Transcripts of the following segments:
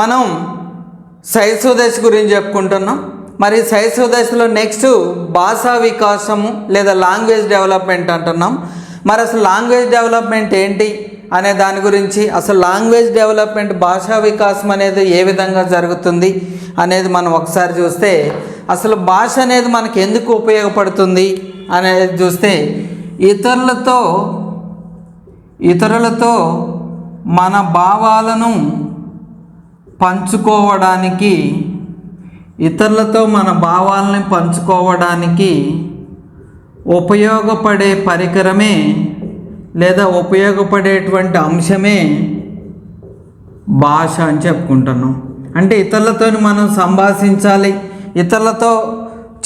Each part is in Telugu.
మనం శైశవ దశ గురించి చెప్పుకుంటున్నాం. మరి శైశవ దశలో నెక్స్ట్ భాషా వికాసము లేదా లాంగ్వేజ్ డెవలప్మెంట్ అంటున్నాం. మరి అసలు లాంగ్వేజ్ డెవలప్మెంట్ ఏంటి అనే దాని గురించి అసలు లాంగ్వేజ్ డెవలప్మెంట్ భాషా వికాసం అనేది ఏ విధంగా జరుగుతుంది అనేది మనం ఒకసారి చూస్తే అసలు భాష అనేది మనకు ఎందుకు ఉపయోగపడుతుంది అనేది చూస్తే ఇతరులతో ఇతరులతో మన భావాలను పంచుకోవడానికి ఇతరులతో మన భావాలని పంచుకోవడానికి ఉపయోగపడే పరికరమే లేదా ఉపయోగపడేటువంటి అంశమే భాష అని చెప్పుకుంటున్నాం. అంటే ఇతరులతో మనం సంభాషించాలి ఇతరులతో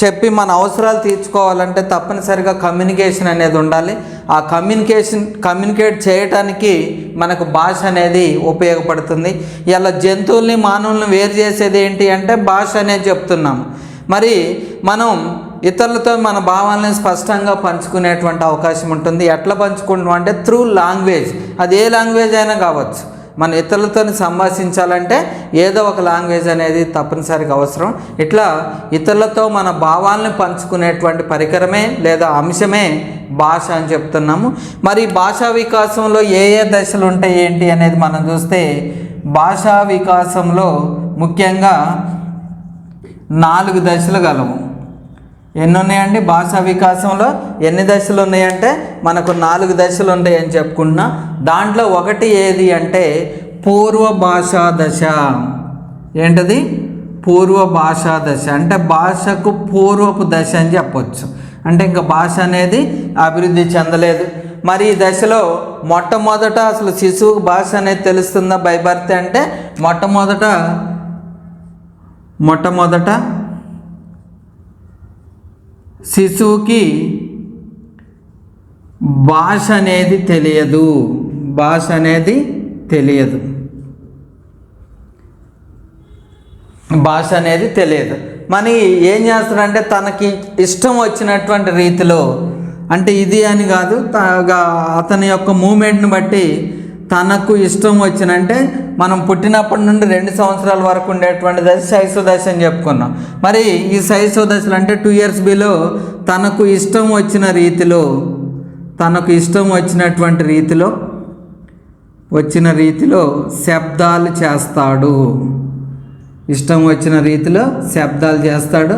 చెప్పి మన అవసరాలు తీర్చుకోవాలంటే తప్పనిసరిగా కమ్యూనికేషన్ అనేది ఉండాలి. ఆ కమ్యూనికేషన్ కమ్యూనికేట్ చేయటానికి మనకు భాష అనేది ఉపయోగపడుతుంది. ఇలా జంతువుల్ని మానవుల్ని వేరు చేసేది ఏంటి అంటే భాష అనేది చెప్తున్నాం మరి మనం ఇతరులతో మన భావాలను స్పష్టంగా పంచుకునేటువంటి అవకాశం ఉంటుంది. ఎట్లా పంచుకుంటాం అంటే త్రూ లాంగ్వేజ్. అది ఏ లాంగ్వేజ్ అయినా కావచ్చు. మన ఇతరులతో సంభాషించాలంటే ఏదో ఒక లాంగ్వేజ్ అనేది తప్పనిసరిగా అవసరం. ఇట్లా ఇతరులతో మన భావాలను పంచుకునేటువంటి పరికరమే లేదా అంశమే భాష అని చెప్తున్నాము. మరి భాషా వికాసంలో ఏ ఏ దశలు ఉంటాయి ఏంటి అనేది మనం చూస్తే భాషా వికాసంలో ముఖ్యంగా నాలుగు దశలు గలము. ఎన్ని ఉన్నాయండి భాషా వికాసంలో ఎన్ని దశలు ఉన్నాయంటే మనకు నాలుగు దశలు ఉంటాయని చెప్పుకున్నా దాంట్లో ఒకటి ఏది అంటే పూర్వ భాషా దశ. ఏంటది? పూర్వ భాషా దశ. అంటే భాషకు పూర్వపు దశ అని చెప్పొచ్చు. అంటే ఇంకా భాష అనేది అభివృద్ధి చెందలేదు. మరి ఈ దశలో మొట్టమొదట అసలు శిశువుకు భాష అనేది తెలుస్తుందా? బై అంటే మొట్టమొదట మొట్టమొదట శిశువుకి భాష అనేది తెలియదు. భాష అనేది తెలియదు. భాష అనేది తెలియదు. మరి ఏం చేస్తాడంటే తనకి ఇష్టం వచ్చినటువంటి రీతిలో అంటే ఇది అని కాదు అతని యొక్క మూమెంట్ని బట్టి తనకు ఇష్టం వచ్చినంటే మనం పుట్టినప్పటి నుండి రెండు సంవత్సరాల వరకు ఉండేటువంటి దశ శైశవ దశ అని చెప్పుకున్నాం. మరి ఈ శైశవ దశలు అంటే టూ ఇయర్స్ బిలో తనకు ఇష్టం వచ్చిన రీతిలో తనకు ఇష్టం వచ్చినటువంటి రీతిలో వచ్చిన రీతిలో శబ్దాలు చేస్తాడు. ఇష్టం వచ్చిన రీతిలో శబ్దాలు చేస్తాడు.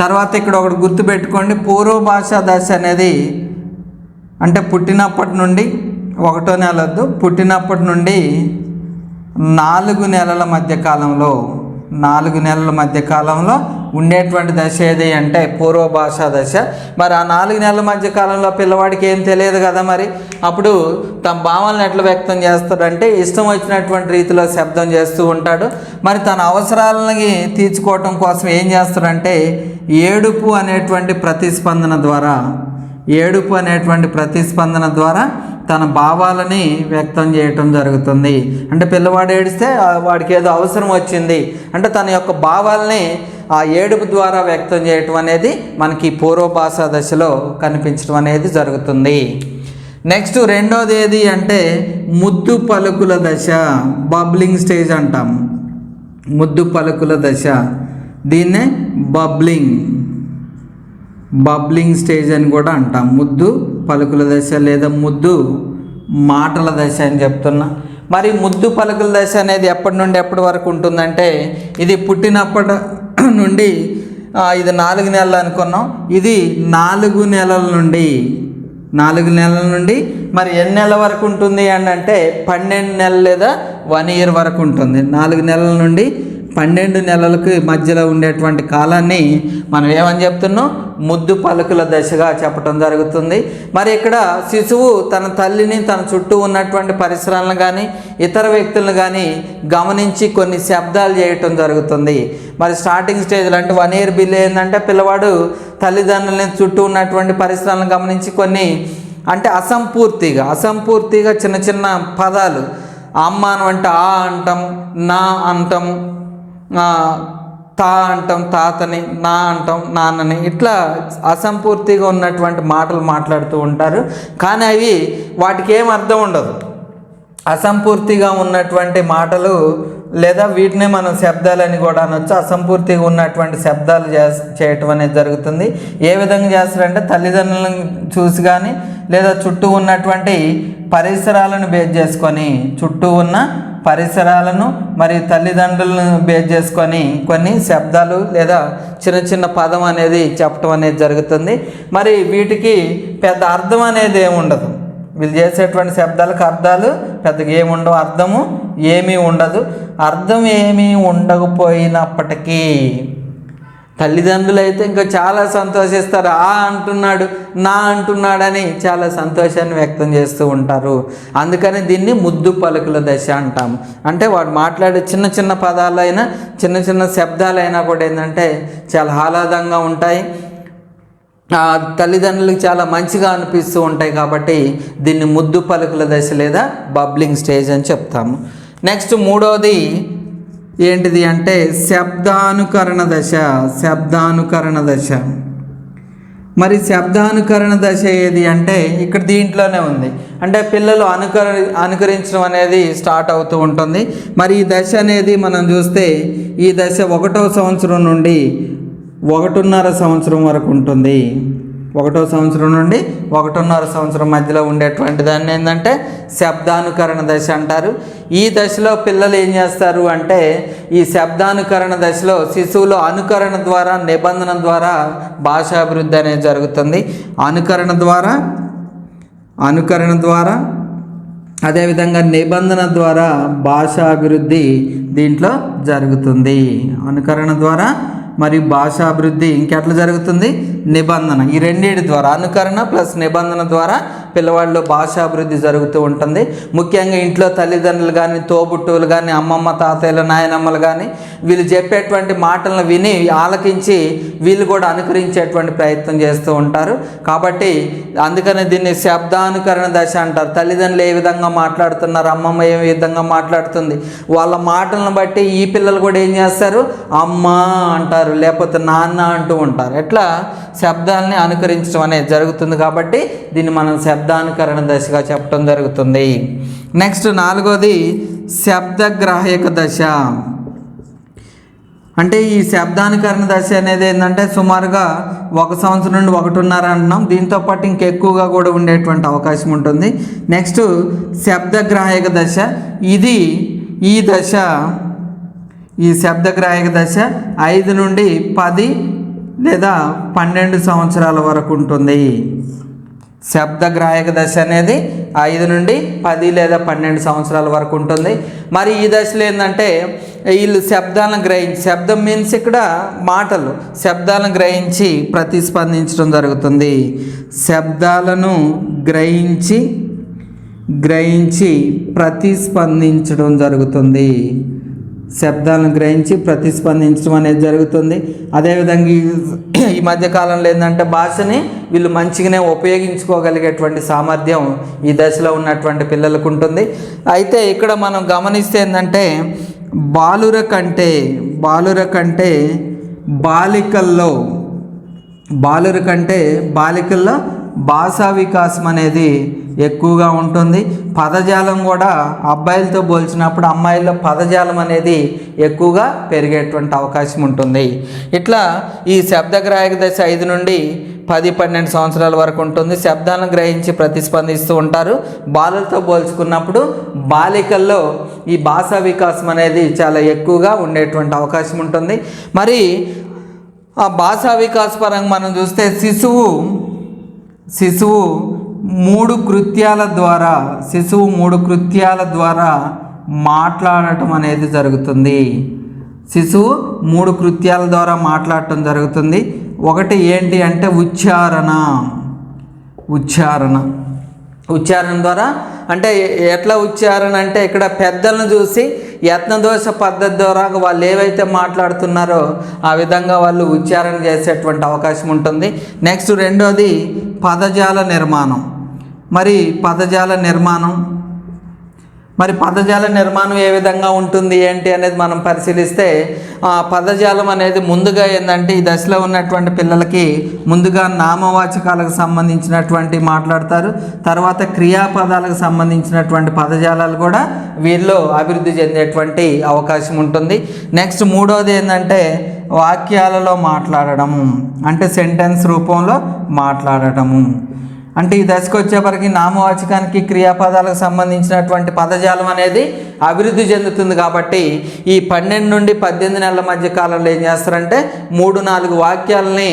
తర్వాత ఇక్కడ ఒకటి గుర్తుపెట్టుకోండి పూర్వ భాషా దశ అనేది అంటే పుట్టినప్పటి నుండి ఒకటో నెల వద్దు. పుట్టినప్పటి నుండి నాలుగు నెలల మధ్య కాలంలో నాలుగు నెలల మధ్య కాలంలో ఉండేటువంటి దశ ఏది అంటే పూర్వ భాషా దశ. మరి ఆ నాలుగు నెలల మధ్య కాలంలో పిల్లవాడికి ఏం తెలియదు కదా మరి? అప్పుడు తన భావాలను ఎట్లా వ్యక్తం చేస్తాడంటే ఇష్టం వచ్చినటువంటి రీతిలో శబ్దం చేస్తూ ఉంటాడు. మరి తన అవసరాలని తీర్చుకోవటం కోసం ఏం చేస్తాడంటే ఏడుపు అనేటువంటి ప్రతిస్పందన ద్వారా ఏడుపు అనేటువంటి ప్రతిస్పందన ద్వారా తన భావాలని వ్యక్తం చేయటం జరుగుతుంది. అంటే పిల్లవాడు ఏడిస్తే వాడికి ఏదో అవసరం వచ్చింది. అంటే తన యొక్క భావాల్ని ఆ ఏడుపు ద్వారా వ్యక్తం చేయటం అనేది మనకి పూర్వ భాషా దశలో కనిపించడం అనేది జరుగుతుంది. నెక్స్ట్ రెండోది ఏది అంటే ముద్దు పలుకుల దశ బబ్లింగ్ స్టేజ్ అంటాం. ముద్దు పలుకుల దశ. దీన్నే బబ్లింగ్ బబ్లింగ్ స్టేజ్ అని కూడా అంటాం. ముద్దు పలుకుల దశ లేదా ముద్దు మాటల దశ అని చెప్తున్నా. మరి ముద్దు పలుకుల దశ అనేది ఎప్పటి నుండి ఎప్పటి వరకు ఉంటుందంటే ఇది పుట్టినప్పటి నుండి ఇది నాలుగు నెలలు అనుకున్నాం. ఇది నాలుగు నెలల నుండి నాలుగు నెలల నుండి మరి ఎన్ని నెలల వరకు ఉంటుంది అని అంటే పన్నెండు నెలలు లేదా వన్ ఇయర్ వరకు ఉంటుంది. నాలుగు నెలల నుండి పన్నెండు నెలలకు మధ్యలో ఉండేటువంటి కాలాన్ని మనం ఏమని చెప్తున్నాం? ముద్దు పలుకుల దశగా చెప్పడం జరుగుతుంది. మరి ఇక్కడ శిశువు తన తల్లిని తన చుట్టూ ఉన్నటువంటి పరిసరాలను కానీ ఇతర వ్యక్తులను కానీ గమనించి కొన్ని శబ్దాలు చేయటం జరుగుతుంది. మరి స్టార్టింగ్ స్టేజ్లో అంటే వన్ ఇయర్ బిల్ ఏంటంటే పిల్లవాడు తల్లిదండ్రులని చుట్టూ ఉన్నటువంటి పరిసరాలను గమనించి కొన్ని అంటే అసంపూర్తిగా అసంపూర్తిగా చిన్న చిన్న పదాలు. అమ్మ అని అంటే ఆ అంటాం నా అంటాం తా అంటాం తాతని నా అంటాం నాన్నని ఇట్లా అసంపూర్తిగా ఉన్నటువంటి మాటలు మాట్లాడుతూ ఉంటారు. కానీ అవి వాటికి ఏం అర్థం ఉండదు. అసంపూర్తిగా ఉన్నటువంటి మాటలు లేదా వీటినే మనం శబ్దాలని కూడా అనొచ్చు. అసంపూర్తిగా ఉన్నటువంటి శబ్దాలు చేస్ చేయటం అనేది జరుగుతుంది. ఏ విధంగా చేస్తారంటే తల్లిదండ్రులను చూసి కానీ లేదా చుట్టూ ఉన్నటువంటి పరిసరాలను బేస్ చేసుకొని చుట్టూ ఉన్న పరిసరాలను మరి తల్లిదండ్రులను బేస్ చేసుకొని కొన్ని శబ్దాలు లేదా చిన్న చిన్న పదం అనేది చెప్పడం అనేది జరుగుతుంది. మరి వీటికి పెద్ద అర్థం అనేది ఏమి ఉండదు. వీళ్ళు చేసేటువంటి శబ్దాలకు అర్థాలు పెద్దగా ఏమి ఉండవు. అర్థము ఏమీ ఉండదు. అర్థం ఏమీ ఉండకపోయినప్పటికీ తల్లిదండ్రులు అయితే ఇంకా చాలా సంతోషిస్తారు. ఆ అంటున్నాడు నా అంటున్నాడని చాలా సంతోషాన్ని వ్యక్తం చేస్తూ ఉంటారు. అందుకని దీన్ని ముద్దు పలుకుల దశ అంటాము అంటే వాడు మాట్లాడే చిన్న చిన్న పదాలైనా చిన్న చిన్న శబ్దాలైనా కూడా ఏంటంటే చాలా ఆహ్లాదంగా ఉంటాయి. ఆ తల్లిదండ్రులకు చాలా మంచిగా అనిపిస్తూ ఉంటాయి కాబట్టి దీన్ని ముద్దు పలుకుల దశ లేదా బబ్లింగ్ స్టేజ్ అని చెప్తాము. నెక్స్ట్ మూడవది ఏంటిది అంటే శబ్దానుకరణ దశ శబ్దానుకరణ దశ. మరి శబ్దానుకరణ దశ ఏది అంటే ఇక్కడ దీంట్లోనే ఉంది. అంటే పిల్లలు అనుకర అనుకరించడం అనేది స్టార్ట్ అవుతూ ఉంటుంది. మరి ఈ దశ అనేది మనం చూస్తే ఈ దశ ఒకటో సంవత్సరం నుండి ఒకటిన్నర సంవత్సరం వరకు ఉంటుంది. ఒకటో సంవత్సరం నుండి ఒకటిన్నర సంవత్సరం మధ్యలో ఉండేటువంటి దాన్ని ఏంటంటే శబ్దానుకరణ దశ అంటారు. ఈ దశలో పిల్లలు ఏం చేస్తారు అంటే ఈ శబ్దానుకరణ దశలో శిశువులో అనుకరణ ద్వారా నిబంధన ద్వారా భాషాభివృద్ధి అనేది జరుగుతుంది. అనుకరణ ద్వారా అనుకరణ ద్వారా అదేవిధంగా నిబంధన ద్వారా భాషాభివృద్ధి దీంట్లో జరుగుతుంది. అనుకరణ ద్వారా మరియు భాషాభివృద్ధి ఇంకెట్లా జరుగుతుంది? నిబంధన. ఈ రెండింటి ద్వారా అనుకరణ ప్లస్ నిబంధన ద్వారా పిల్లవాళ్ళు భాషాభివృద్ధి జరుగుతూ ఉంటుంది. ముఖ్యంగా ఇంట్లో తల్లిదండ్రులు కానీ తోబుట్టువులు కానీ అమ్మమ్మ తాతయ్యలు నాయనమ్మలు కానీ వీళ్ళు చెప్పేటువంటి మాటలను విని ఆలకించి వీళ్ళు కూడా అనుకరించేటువంటి ప్రయత్నం చేస్తూ ఉంటారు. కాబట్టి అందుకని దీన్ని శబ్దానుకరణ దశ అంటారు. తల్లిదండ్రులు ఏ విధంగా మాట్లాడుతున్నారు అమ్మమ్మ ఏ విధంగా మాట్లాడుతుంది వాళ్ళ మాటలను బట్టి ఈ పిల్లలు కూడా ఏం చేస్తారు? అమ్మ అంటారు లేకపోతే నాన్న అంటూ ఉంటారు. ఎట్లా? శబ్దాలని అనుకరించడం అనేది జరుగుతుంది కాబట్టి దీన్ని మనం శబ్దానుకరణ దశగా చెప్పడం జరుగుతుంది. నెక్స్ట్ నాలుగోది శబ్దగ్రాహక దశ. అంటే ఈ శబ్దానుకరణ దశ అనేది ఏంటంటే సుమారుగా ఒక సంవత్సరం నుండి ఒకటిన్నర అంటున్నాం. దీంతో పాటు ఇంకెక్కువగా కూడా ఉండేటువంటి అవకాశం ఉంటుంది. నెక్స్ట్ శబ్దగ్రాహక దశ. ఇది ఈ దశ. ఈ శబ్దగ్రాహక దశ ఐదు నుండి పది లేదా పన్నెండు సంవత్సరాల వరకు ఉంటుంది. శబ్దగ్రాహక దశ అనేది ఐదు నుండి పది లేదా పన్నెండు సంవత్సరాల వరకు ఉంటుంది. మరి ఈ దశలో ఏంటంటే వీళ్ళు శబ్దాలను గ్రహించి శబ్దం మీన్స్ ఇక్కడ మాటలు శబ్దాలను గ్రహించి ప్రతిస్పందించడం జరుగుతుంది. శబ్దాలను గ్రహించి గ్రహించి ప్రతిస్పందించడం జరుగుతుంది. శబ్దాలను గ్రహించి ప్రతిస్పందించడం అనేది జరుగుతుంది. అదేవిధంగా ఈ- మధ్యకాలంలో మధ్య కాలంలో ఏంటంటే భాషని వీళ్ళు మంచిగానే ఉపయోగించుకోగలిగేటువంటి సామర్థ్యం ఈ దశలో ఉన్నటువంటి పిల్లలకు ఉంటుంది. అయితే ఇక్కడ మనం గమనిస్తే ఏంటంటే బాలుర కంటే బాలుర కంటే బాలికల్లో బాలుర కంటే బాలికల్లో భాషా వికాసం అనేది ఎక్కువగా ఉంటుంది. పదజాలం కూడా అబ్బాయిలతో పోల్చినప్పుడు అమ్మాయిల్లో పదజాలం అనేది ఎక్కువగా పెరిగేటువంటి అవకాశం ఉంటుంది. ఇట్లా ఈ శబ్దగ్రాహక దశ ఐదు నుండి పది పన్నెండు సంవత్సరాల వరకు ఉంటుంది. శబ్దాలను గ్రహించి ప్రతిస్పందిస్తూ ఉంటారు. బాలలతో పోల్చుకున్నప్పుడు బాలికల్లో ఈ భాషా వికాసం అనేది చాలా ఎక్కువగా ఉండేటువంటి అవకాశం ఉంటుంది. మరి ఆ భాషా వికాస పరంగా మనం చూస్తే శిశువు శిశువు మూడు కృత్యాల ద్వారా శిశువు మూడు కృత్యాల ద్వారా మాట్లాడటం అనేది జరుగుతుంది. శిశువు మూడు కృత్యాల ద్వారా మాట్లాడటం జరుగుతుంది. ఒకటి ఏంటి అంటే ఉచ్చారణ. ఉచ్చారణ. ఉచ్చారణ ద్వారా అంటే ఎట్లా ఉచ్చారణ అంటే ఇక్కడ పెద్దలను చూసి యత్నదోష పద్ధతి ద్వారా వాళ్ళు ఏవైతే మాట్లాడుతున్నారో ఆ విధంగా వాళ్ళు ఉచ్చారణ చేసేటువంటి అవకాశం ఉంటుంది. నెక్స్ట్ రెండోది పదజాల నిర్మాణం. మరి పదజాల నిర్మాణం. మరి పదజాల నిర్మాణం ఏ విధంగా ఉంటుంది ఏంటి అనేది మనం పరిశీలిస్తే ఆ పదజాలం అనేది ముందుగా ఏంటంటే ఈ దశలో ఉన్నటువంటి పిల్లలకి ముందుగా నామవాచకాలకు సంబంధించినటువంటి మాట్లాడతారు. తర్వాత క్రియాపదాలకు సంబంధించినటువంటి పదజాలాలు కూడా వీళ్ళు అభివృద్ధి చెందేటువంటి అవకాశం ఉంటుంది. నెక్స్ట్ మూడవది ఏంటంటే వాక్యాలలో మాట్లాడడం. అంటే సెంటెన్స్ రూపంలో మాట్లాడటము. అంటే ఈ దశకు వచ్చేవరకు నామవాచకానికి క్రియాపదాలకు సంబంధించినటువంటి పదజాలం అనేది అభివృద్ధి చెందుతుంది కాబట్టి ఈ పన్నెండు నుండి పద్దెనిమిది నెలల మధ్య కాలంలో ఏం చేస్తారంటే మూడు నాలుగు వాక్యాలని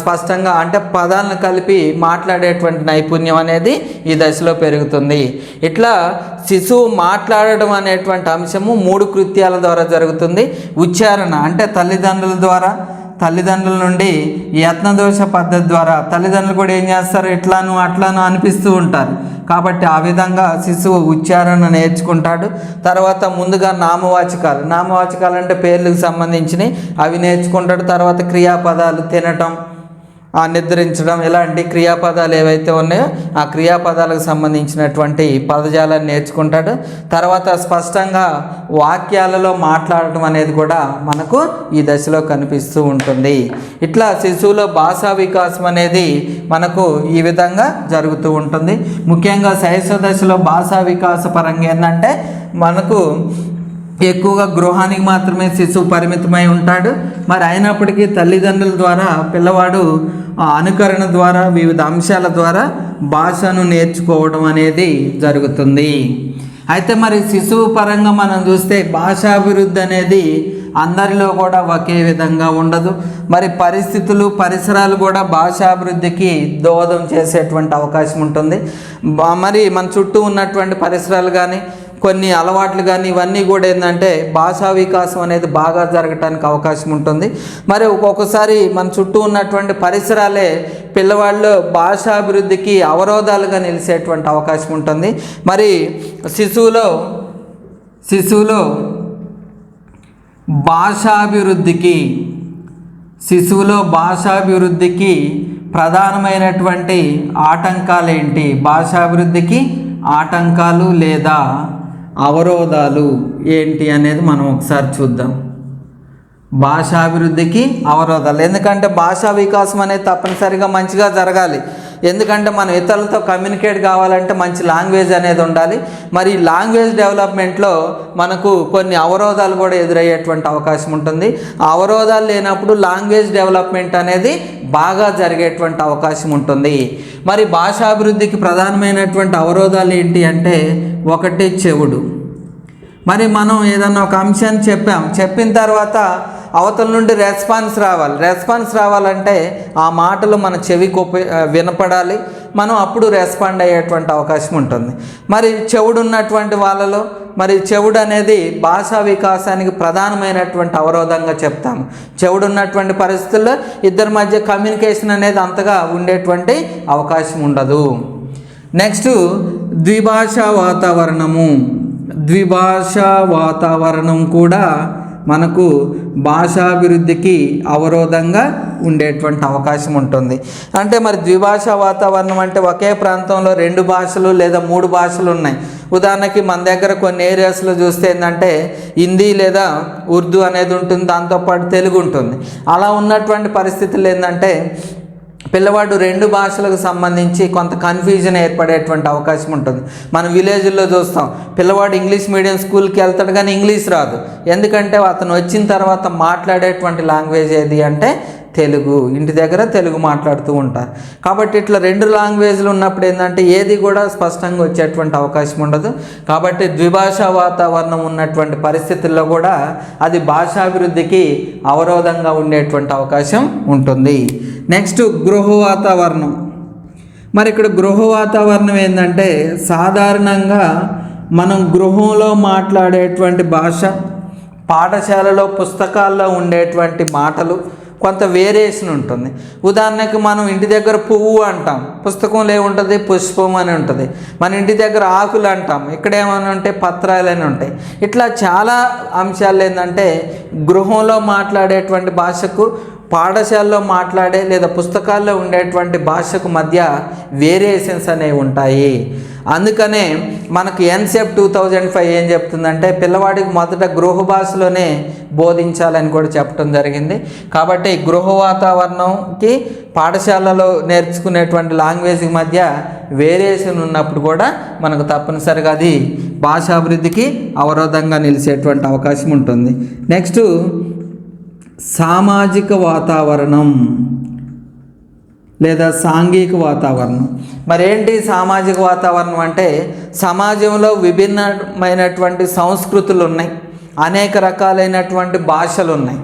స్పష్టంగా అంటే పదాలను కలిపి మాట్లాడేటువంటి నైపుణ్యం అనేది ఈ దశలో పెరుగుతుంది. ఇట్లా శిశువు మాట్లాడడం అనేటువంటి అంశము మూడు కృత్యాల ద్వారా జరుగుతుంది. ఉచ్చారణ అంటే తల్లిదండ్రుల ద్వారా తల్లిదండ్రుల నుండి యత్నదోష పద్ధతి ద్వారా తల్లిదండ్రులు కూడా ఏం చేస్తారు? ఇట్లాను అట్లాను అనిపిస్తూ ఉంటారు. కాబట్టి ఆ విధంగా శిశువు ఉచ్చారణ నేర్చుకుంటాడు. తర్వాత ముందుగా నామవాచకాలు. నామవాచకాలు అంటే పేర్లకు సంబంధించినవి. అవి నేర్చుకుంటాడు. తర్వాత క్రియాపదాలు తినటం నిద్రించడం ఇలాంటి క్రియాపదాలు ఏవైతే ఉన్నాయో ఆ క్రియాపదాలకు సంబంధించినటువంటి పదజాలాన్ని నేర్చుకుంటాడు. తర్వాత స్పష్టంగా వాక్యాలలో మాట్లాడటం అనేది కూడా మనకు ఈ దశలో కనిపిస్తూ ఉంటుంది. ఇట్లా శిశువులో భాషా వికాసం అనేది మనకు ఈ విధంగా జరుగుతూ ఉంటుంది. ముఖ్యంగా శైశవ దశలో భాషా వికాస పరంగా ఏంటంటే మనకు ఎక్కువగా గృహానికి మాత్రమే శిశువు పరిమితమై ఉంటాడు. మరి అయినప్పటికీ తల్లిదండ్రుల ద్వారా పిల్లవాడు అనుకరణ ద్వారా వివిధ అంశాల ద్వారా భాషను నేర్చుకోవడం అనేది జరుగుతుంది. అయితే మరి శిశువు పరంగా మనం చూస్తే భాషాభివృద్ధి అనేది అందరిలో కూడా ఒకే విధంగా ఉండదు. మరి పరిస్థితులు పరిసరాలు కూడా భాషాభివృద్ధికి దోహదం చేసేటువంటి అవకాశం ఉంటుంది. మరి మన చుట్టూ ఉన్నటువంటి పరిసరాలు కానీ కొన్ని అలవాట్లు కానీ ఇవన్నీ కూడా ఏంటంటే భాషా వికాసం అనేది బాగా జరగటానికి అవకాశం ఉంటుంది. మరి ఒక్కొక్కసారి మన చుట్టూ ఉన్నటువంటి పరిసరాలే పిల్లవాళ్ళు భాషాభివృద్ధికి అవరోధాలుగా నిలిచేటువంటి అవకాశం ఉంటుంది. మరి శిశువులో శిశువులో భాషాభివృద్ధికి శిశువులో భాషాభివృద్ధికి ప్రధానమైనటువంటి ఆటంకాలు ఏంటి భాషాభివృద్ధికి ఆటంకాలు లేదా? అవరోధాలు ఏంటి అనేది మనం ఒకసారి చూద్దాం. భాషాభివృద్ధికి అవరోధాలు. ఎందుకంటే భాషా వికాసం అనేది తప్పనిసరిగా మంచిగా జరగాలి. ఎందుకంటే మనం ఇతరులతో కమ్యూనికేట్ కావాలంటే మంచి లాంగ్వేజ్ అనేది ఉండాలి. మరి లాంగ్వేజ్ డెవలప్మెంట్లో మనకు కొన్ని అవరోధాలు కూడా ఎదురయ్యేటువంటి అవకాశం ఉంటుంది. ఆ అవరోధాలు లేనప్పుడు లాంగ్వేజ్ డెవలప్మెంట్ అనేది బాగా జరిగేటువంటి అవకాశం ఉంటుంది. మరి భాషాభివృద్ధికి ప్రధానమైనటువంటి అవరోధాలు ఏంటి అంటే ఒకటి చెవుడు. మరి మనం ఏదన్నా ఒక అంశాన్ని చెప్పాం. చెప్పిన తర్వాత అవతల నుండి రెస్పాన్స్ రావాలి. రెస్పాన్స్ రావాలంటే ఆ మాటలు మన చెవికి ఉప వినపడాలి. మనం అప్పుడు రెస్పాండ్ అయ్యేటువంటి అవకాశం ఉంటుంది. మరి చెవుడు ఉన్నటువంటి వాళ్ళలో మరి చెవుడు అనేది భాషా వికాసానికి ప్రధానమైనటువంటి అవరోధంగా చెప్తాము. చెవుడు ఉన్నటువంటి పరిస్థితుల్లో ఇద్దరి మధ్య కమ్యూనికేషన్ అనేది అంతగా ఉండేటువంటి అవకాశం ఉండదు. నెక్స్ట్ ద్విభాషా వాతావరణము. ద్విభాషా వాతావరణం కూడా మనకు భాషాభివృద్ధికి అవరోధంగా ఉండేటువంటి అవకాశం ఉంటుంది. అంటే మరి ద్విభాషా వాతావరణం అంటే ఒకే ప్రాంతంలో రెండు భాషలు లేదా మూడు భాషలు ఉన్నాయి. ఉదాహరణకి మన దగ్గర కొన్ని ఏరియాస్లో చూస్తే ఏంటంటే హిందీ లేదా ఉర్దూ అనేది ఉంటుంది దాంతోపాటు తెలుగు ఉంటుంది. అలా ఉన్నటువంటి పరిస్థితులు ఏంటంటే పిల్లవాడు రెండు భాషలకు సంబంధించి కొంత కన్ఫ్యూజన్ ఏర్పడేటువంటి అవకాశం ఉంటుంది. మనం విలేజ్లో చూస్తాం పిల్లవాడు ఇంగ్లీష్ మీడియం స్కూల్కి వెళ్తాడు కానీ ఇంగ్లీష్ రాదు. ఎందుకంటే అతను వచ్చిన తర్వాత మాట్లాడేటువంటి లాంగ్వేజ్ ఏది అంటే తెలుగు ఇంటి దగ్గర తెలుగు మాట్లాడుతూ ఉంటారు. కాబట్టి ఇట్లా రెండు లాంగ్వేజ్లు ఉన్నప్పుడు ఏంటంటే ఏది కూడా స్పష్టంగా వచ్చేటువంటి అవకాశం ఉండదు. కాబట్టి ద్విభాషా వాతావరణం ఉన్నటువంటి పరిస్థితుల్లో కూడా అది భాషాభివృద్ధికి అవరోధంగా ఉండేటువంటి అవకాశం ఉంటుంది. నెక్స్ట్ గృహ వాతావరణం. మరి ఇక్కడ గృహ వాతావరణం ఏంటంటే సాధారణంగా మనం గృహంలో మాట్లాడేటువంటి భాష పాఠశాలలో పుస్తకాల్లో ఉండేటువంటి మాటలు కొంత వేరియేషన్ ఉంటుంది. ఉదాహరణకు మనం ఇంటి దగ్గర పువ్వు అంటాం. పుస్తకంలో ఏముంటుంది పుష్పం అని ఉంటుంది. మన ఇంటి దగ్గర ఆకులు అంటాం. ఇక్కడ ఏమైనా ఉంటే పత్రాలు అని ఉంటాయి. ఇట్లా చాలా అంశాలు ఏంటంటే గృహంలో మాట్లాడేటువంటి భాషకు పాఠశాలలో మాట్లాడే లేదా పుస్తకాల్లో ఉండేటువంటి భాషకు మధ్య వేరియేషన్స్ అనేవి ఉంటాయి. అందుకనే మనకు ఎన్సెప్ టూ థౌజండ్ ఫైవ్ ఏం చెప్తుందంటే పిల్లవాడికి మొదట గృహ భాషలోనే బోధించాలని కూడా చెప్పడం జరిగింది. కాబట్టి గృహ వాతావరణంకి పాఠశాలలో నేర్చుకునేటువంటి లాంగ్వేజ్ మధ్య వేరియేషన్ ఉన్నప్పుడు కూడా మనకు తప్పనిసరిగా అది భాషాభివృద్ధికి అవరోధంగా నిలిచేటువంటి అవకాశం ఉంటుంది. నెక్స్ట్ సామాజిక వాతావరణం. లేదా సాంఘిక వాతావరణం. మరేంటి సామాజిక వాతావరణం అంటే సమాజంలో విభిన్నమైనటువంటి సంస్కృతులు ఉన్నాయి అనేక రకాలైనటువంటి భాషలు ఉన్నాయి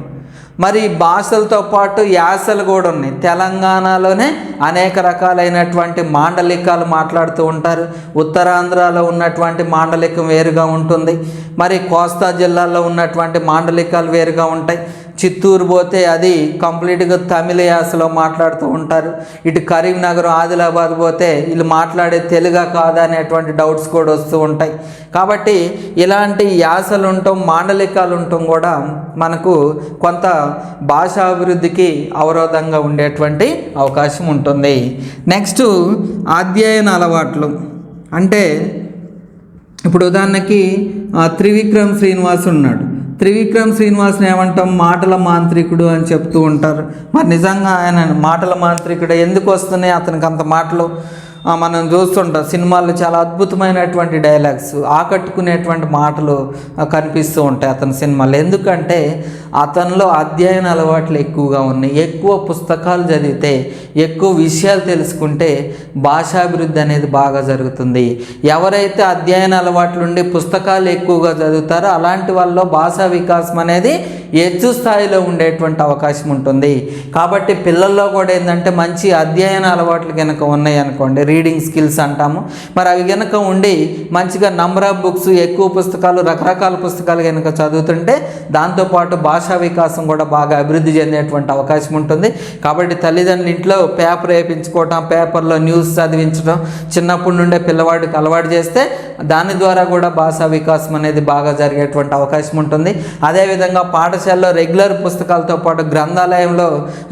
మరి భాషలతో పాటు యాసలు కూడా ఉన్నాయి. తెలంగాణలోనే అనేక రకాలైనటువంటి మాండలికాలు మాట్లాడుతూ ఉంటారు. ఉత్తరాంధ్రలో ఉన్నటువంటి మాండలికం వేరుగా ఉంటుంది. మరి కోస్తా జిల్లాలో ఉన్నటువంటి మాండలికాలు వేరుగా ఉంటాయి. చిత్తూరు పోతే అది కంప్లీట్గా తమిళ యాసలో మాట్లాడుతూ ఉంటారు. ఇటు కరీంనగర్ ఆదిలాబాద్ పోతే వీళ్ళు మాట్లాడే తెలుగా కాదా అనేటువంటి డౌట్స్ కూడా వస్తూ ఉంటాయి. కాబట్టి ఇలాంటి యాసలు ఉండటం మాండలికాలు ఉండటం కూడా మనకు కొంత భాషాభివృద్ధికి అవరోధంగా ఉండేటువంటి అవకాశం ఉంటుంది. నెక్స్ట్ అధ్యయన అలవాట్లు. అంటే ఇప్పుడు ఉదాహరణకి త్రివిక్రమ్ శ్రీనివాస్ ఉన్నాడు త్రివిక్రమ్ శ్రీనివాస్ని ఏమంటాం? మాటల మాంత్రికుడు అని చెప్తూ ఉంటారు. మరి నిజంగా ఆయన మాటల మాంత్రికుడు ఎందుకు వస్తున్నాయి? అతనికి అంత మాటలు మనం చూస్తుంటాం సినిమాల్లో చాలా అద్భుతమైనటువంటి డైలాగ్స్ ఆకట్టుకునేటువంటి మాటలు కనిపిస్తూ ఉంటాయి అతని సినిమాలు ఎందుకంటే అతనిలో అధ్యయన అలవాట్లు ఎక్కువగా ఉన్నాయి. ఎక్కువ పుస్తకాలు చదివితే ఎక్కువ విషయాలు తెలుసుకుంటే భాషాభివృద్ధి అనేది బాగా జరుగుతుంది. ఎవరైతే అధ్యయన అలవాట్లు ఉండి పుస్తకాలు ఎక్కువగా చదువుతారో అలాంటి వాళ్ళలో భాషా వికాసం అనేది హెచ్చు స్థాయిలో ఉండేటువంటి అవకాశం ఉంటుంది. కాబట్టి పిల్లల్లో కూడా ఏంటంటే మంచి అధ్యయన అలవాట్లు కనుక ఉన్నాయి అనుకోండి రీడింగ్ స్కిల్స్ అంటాము. మరి అవి కనుక ఉండి మంచిగా నంబర్ ఆఫ్ బుక్స్ ఎక్కువ పుస్తకాలు రకరకాల పుస్తకాలు కనుక చదువుతుంటే దాంతోపాటు భాషా వికాసం కూడా బాగా అభివృద్ధి చెందేటువంటి అవకాశం ఉంటుంది. కాబట్టి తల్లిదండ్రులు ఇంట్లో పేపర్ వేయించుకోవటం పేపర్లో న్యూస్ చదివించడం చిన్నప్పటి నుండే పిల్లవాడికి అలవాటు చేస్తే దాని ద్వారా కూడా భాషా వికాసం అనేది బాగా జరిగేటువంటి అవకాశం ఉంటుంది. అదేవిధంగా పాఠశాలలో రెగ్యులర్ పుస్తకాలతో పాటు గ్రంథాలయంలో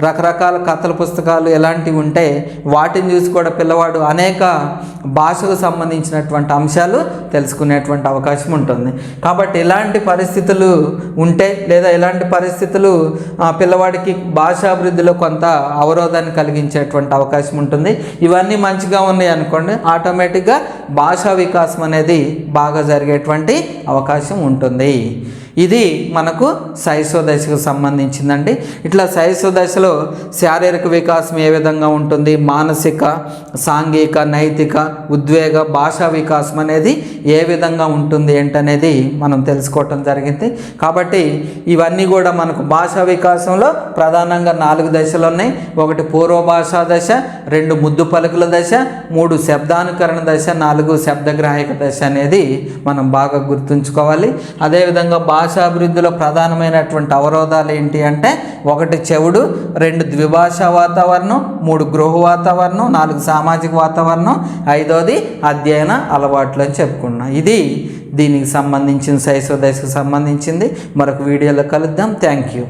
రకరకాల కథల పుస్తకాలు ఎలాంటివి ఉంటే వాటిని చూసి కూడా పిల్లవాడు అనేక భాషకు సంబంధించినటువంటి అంశాలు తెలుసుకునేటువంటి అవకాశం ఉంటుంది. కాబట్టి ఇలాంటి పరిస్థితులు ఉంటే లేదా ఇలాంటి పరిస్థితులు పిల్లవాడికి భాషాభివృద్ధిలో కొంత అవరోధాన్ని కలిగించేటువంటి అవకాశం ఉంటుంది. ఇవన్నీ మంచిగా ఉన్నాయి అనుకోండి ఆటోమేటిక్గా భాషా వికాసం అనేది బాగా జరిగేటువంటి అవకాశం ఉంటుంది. ఇది మనకు శైశవ దశకు సంబంధించిందండి. ఇట్లా శైశవ దశలో శారీరక వికాసం ఏ విధంగా ఉంటుంది? మానసిక సాంఘిక నైతిక ఉద్వేగ భాషా వికాసం అనేది ఏ విధంగా ఉంటుంది ఏంటనేది మనం తెలుసుకోవటం జరిగింది. కాబట్టి ఇవన్నీ కూడా మనకు భాషా వికాసంలో ప్రధానంగా నాలుగు దశలు ఉన్నాయి. ఒకటి పూర్వ భాషా దశ రెండు ముద్దు పలుకుల దశ మూడు శబ్దానుకరణ దశ నాలుగు శబ్దగ్రాహక దశ అనేది మనం బాగా గుర్తుంచుకోవాలి. అదేవిధంగా భాషాభివృద్ధిలో ప్రధానమైనటువంటి అవరోధాలు ఏంటి అంటే ఒకటి చెవుడు రెండు ద్విభాషా వాతావరణం మూడు గృహ వాతావరణం నాలుగు సామాజిక వాతావరణం ఐదోది అధ్యయన అలవాట్లు అని చెప్పుకున్నాం. ఇది దీనికి సంబంధించిన శైశవ దశకు సంబంధించింది. మరొక వీడియోలో కలుద్దాం. Thank you